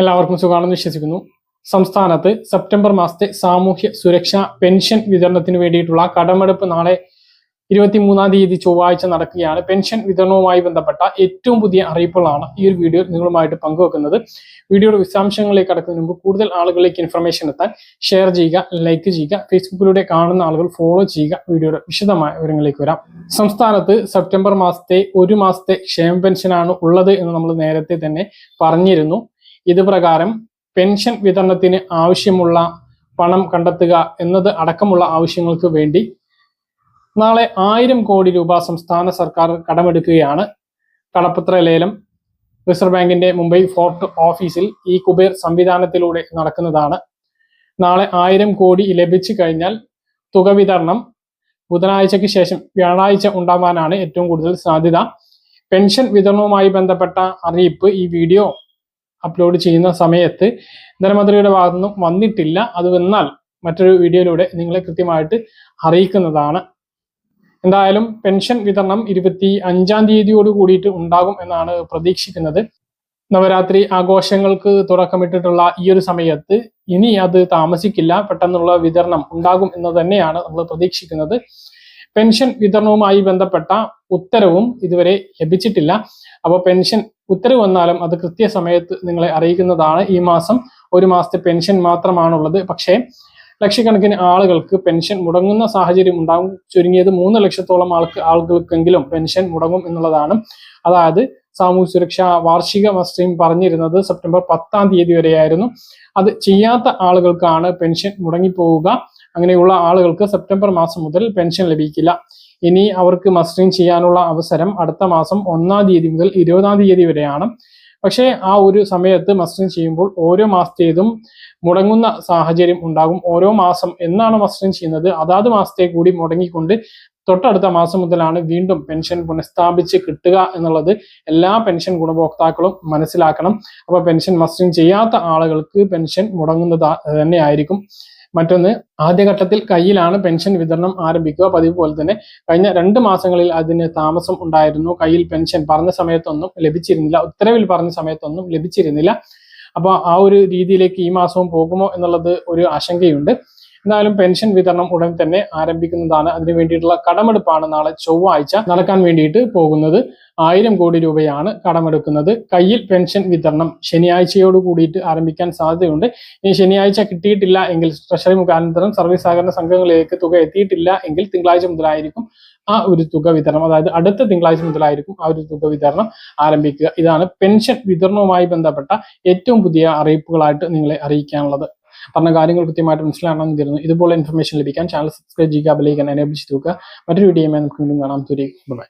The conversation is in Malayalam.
എല്ലാവർക്കും സുഖമാണെന്ന് വിശ്വസിക്കുന്നു. സംസ്ഥാനത്ത് സെപ്റ്റംബർ മാസത്തെ സാമൂഹ്യ സുരക്ഷാ പെൻഷൻ വിതരണത്തിന് വേണ്ടിയിട്ടുള്ള കടമെടുപ്പ് നാളെ ഇരുപത്തിമൂന്നാം തീയതി ചൊവ്വാഴ്ച നടക്കുകയാണ്. പെൻഷൻ വിതരണവുമായി ബന്ധപ്പെട്ട ഏറ്റവും പുതിയ അറിയിപ്പുകളാണ് ഈ ഒരു വീഡിയോ നിങ്ങളുമായിട്ട് പങ്കുവെക്കുന്നത്. വീഡിയോയുടെ വിശദാംശങ്ങളിലേക്ക് കടക്കുന്നതിന് മുമ്പ് കൂടുതൽ ആളുകളിലേക്ക് ഇൻഫർമേഷൻ എത്താൻ ഷെയർ ചെയ്യുക ലൈക്ക് ചെയ്യുക ഫേസ്ബുക്കിലൂടെ കാണുന്ന ആളുകൾ ഫോളോ ചെയ്യുക. വീഡിയോയുടെ വിശദമായ വിവരങ്ങളിലേക്ക് വരാം. സംസ്ഥാനത്ത് സെപ്റ്റംബർ മാസത്തെ ഒരു മാസത്തെ ക്ഷേമ പെൻഷനാണ് ഉള്ളത് എന്ന് നമ്മൾ നേരത്തെ തന്നെ പറഞ്ഞിരുന്നു. ഇത് പ്രകാരം പെൻഷൻ വിതരണത്തിന് ആവശ്യമുള്ള പണം കണ്ടെത്തുക എന്നത് അടക്കമുള്ള ആവശ്യങ്ങൾക്ക് വേണ്ടി നാളെ ആയിരം കോടി രൂപ സംസ്ഥാന സർക്കാർ കടമെടുക്കുകയാണ്. കടപ്പത്ര ലേലം റിസർവ് ബാങ്കിന്റെ മുംബൈ ഫോർട്ട് ഓഫീസിൽ ഈ കുബേർ സംവിധാനത്തിലൂടെ നടക്കുന്നതാണ്. നാളെ ആയിരം കോടി ലഭിച്ചു കഴിഞ്ഞാൽ തുക വിതരണം ബുധനാഴ്ചയ്ക്ക് ശേഷം വ്യാഴാഴ്ച ഉണ്ടാവാനാണ് ഏറ്റവും കൂടുതൽ സാധ്യത. പെൻഷൻ വിതരണവുമായി ബന്ധപ്പെട്ട അറിയിപ്പ് ഈ വീഡിയോ അപ്ലോഡ് ചെയ്യുന്ന സമയത്ത് ധനമന്ത്രിയുടെ ഭാഗത്തുനിന്നും വന്നിട്ടില്ല. അത് വന്നാൽ മറ്റൊരു വീഡിയോയിലൂടെ നിങ്ങളെ കൃത്യമായിട്ട് അറിയിക്കുന്നതാണ്. എന്തായാലും പെൻഷൻ വിതരണം ഇരുപത്തി അഞ്ചാം തീയതിയോട് കൂടിയിട്ട് ഉണ്ടാകും എന്നാണ് പ്രതീക്ഷിക്കുന്നത്. നവരാത്രി ആഘോഷങ്ങൾക്ക് തുടക്കമിട്ടിട്ടുള്ള ഈ ഒരു സമയത്ത് ഇനി അത് താമസിക്കില്ല. പെട്ടെന്നുള്ള വിതരണം ഉണ്ടാകും എന്ന് തന്നെയാണ് നമ്മൾ പ്രതീക്ഷിക്കുന്നത്. പെൻഷൻ വിതരണവുമായി ബന്ധപ്പെട്ട ഉത്തരവും ഇതുവരെ ലഭിച്ചിട്ടില്ല. അപ്പോൾ പെൻഷൻ ഉത്തരവ് വന്നാലും അത് കൃത്യസമയത്ത് നിങ്ങളെ അറിയിക്കുന്നതാണ് ഈ മാസം. ഒരു മാസത്തെ പെൻഷൻ മാത്രമാണുള്ളത്. പക്ഷേ ലക്ഷക്കണക്കിന് ആളുകൾക്ക് പെൻഷൻ മുടങ്ങുന്ന സാഹചര്യം ഉണ്ടാകും ചുരുങ്ങിയത് മൂന്ന് ലക്ഷത്തോളം ആൾക്ക് ആളുകൾക്കെങ്കിലും പെൻഷൻ മുടങ്ങും എന്നുള്ളതാണ്. അതായത് സാമൂഹ്യ സുരക്ഷാ വാർഷിക മസ്റ്റീം പറഞ്ഞിരുന്നത് സെപ്റ്റംബർ പത്താം തീയതി വരെയായിരുന്നു. അത് ചെയ്യാത്ത ആളുകൾക്കാണ് പെൻഷൻ മുടങ്ങിപ്പോവുക. അങ്ങനെയുള്ള ആളുകൾക്ക് സെപ്റ്റംബർ മാസം മുതൽ പെൻഷൻ ലഭിക്കില്ല. ഇനി അവർക്ക് മസ്റ്ററിംഗ് ചെയ്യാനുള്ള അവസരം അടുത്ത മാസം ഒന്നാം തീയതി മുതൽ ഇരുപതാം തീയതി വരെയാണ്. പക്ഷേ ആ ഒരു സമയത്ത് മസ്റ്ററിംഗ് ചെയ്യുമ്പോൾ ഓരോ മാസത്തേതും മുടങ്ങുന്ന സാഹചര്യം ഉണ്ടാകും. ഓരോ മാസം എന്നാണ് മസ്റ്ററിംഗ് ചെയ്യുന്നത്? അതാത് മാസത്തെ കൂടി മുടങ്ങിക്കൊണ്ട് തൊട്ടടുത്ത മാസം മുതലാണ് വീണ്ടും പെൻഷൻ പുനഃസ്ഥാപിച്ച് കിട്ടുക എന്നുള്ളത് എല്ലാ പെൻഷൻ ഗുണഭോക്താക്കളും മനസ്സിലാക്കണം. അപ്പോൾ പെൻഷൻ മസ്റ്ററിംഗ് ചെയ്യാത്ത ആളുകൾക്ക് പെൻഷൻ മുടങ്ങുന്നത് തന്നെയായിരിക്കും. മറ്റൊന്ന് ആദ്യഘട്ടത്തിൽ കയ്യിലാണ് പെൻഷൻ വിതരണം ആരംഭിക്കുക. പതിവ് പോലെ തന്നെ കഴിഞ്ഞ രണ്ട് മാസങ്ങളിൽ അതിന് താമസം ഉണ്ടായിരുന്നു. കയ്യിൽ പെൻഷൻ പറഞ്ഞ സമയത്തൊന്നും ലഭിച്ചിരുന്നില്ല. ഉത്തരവിൽ പറഞ്ഞ സമയത്തൊന്നും ലഭിച്ചിരുന്നില്ല. അപ്പോൾ ആ ഒരു രീതിയിലേക്ക് ഈ മാസവും പോകുമോ എന്നുള്ളത് ഒരു ആശങ്കയുണ്ട്. എന്തായാലും പെൻഷൻ വിതരണം ഉടൻ തന്നെ ആരംഭിക്കുന്നതാണ്. അതിനു വേണ്ടിയിട്ടുള്ള കടമെടുപ്പാണ് നാളെ ചൊവ്വാഴ്ച നടക്കാൻ വേണ്ടിയിട്ട് പോകുന്നത്. ആയിരം കോടി രൂപയാണ് കടമെടുക്കുന്നത്. കയ്യിൽ പെൻഷൻ വിതരണം ശനിയാഴ്ചയോട് കൂടിയിട്ട് ആരംഭിക്കാൻ സാധ്യതയുണ്ട്. ഇനി ശനിയാഴ്ച കിട്ടിയിട്ടില്ല എങ്കിൽ ട്രഷറി മുഖാന്തരം സർവീസ് സഹകരണ സംഘങ്ങളിലേക്ക് തുക എത്തിയിട്ടില്ല എങ്കിൽ തിങ്കളാഴ്ച മുതലായിരിക്കും ആ ഒരു തുക വിതരണം. അതായത് അടുത്ത തിങ്കളാഴ്ച മുതലായിരിക്കും ആ ഒരു തുക വിതരണം ആരംഭിക്കുക. ഇതാണ് പെൻഷൻ വിതരണവുമായി ബന്ധപ്പെട്ട ഏറ്റവും പുതിയ അറിയിപ്പുകളായിട്ട് നിങ്ങളെ അറിയിക്കാനുള്ളത്. പറഞ്ഞ കാര്യങ്ങൾ കൃത്യമായിട്ട് മനസ്സിലാണെന്ന് തരുന്നു ഇതുപോലെ ഇൻഫർമേഷൻ ലഭിക്കാൻ ചാനൽ സബ്സ്ക്രൈബ് ചെയ്യുക ബെലൈക്കൻ എനേബിൾ ചെയ്ത് നോക്കുക മറ്റൊരു വീഡിയോ നമുക്ക് വീണ്ടും കാണാം. തുരി ബൈ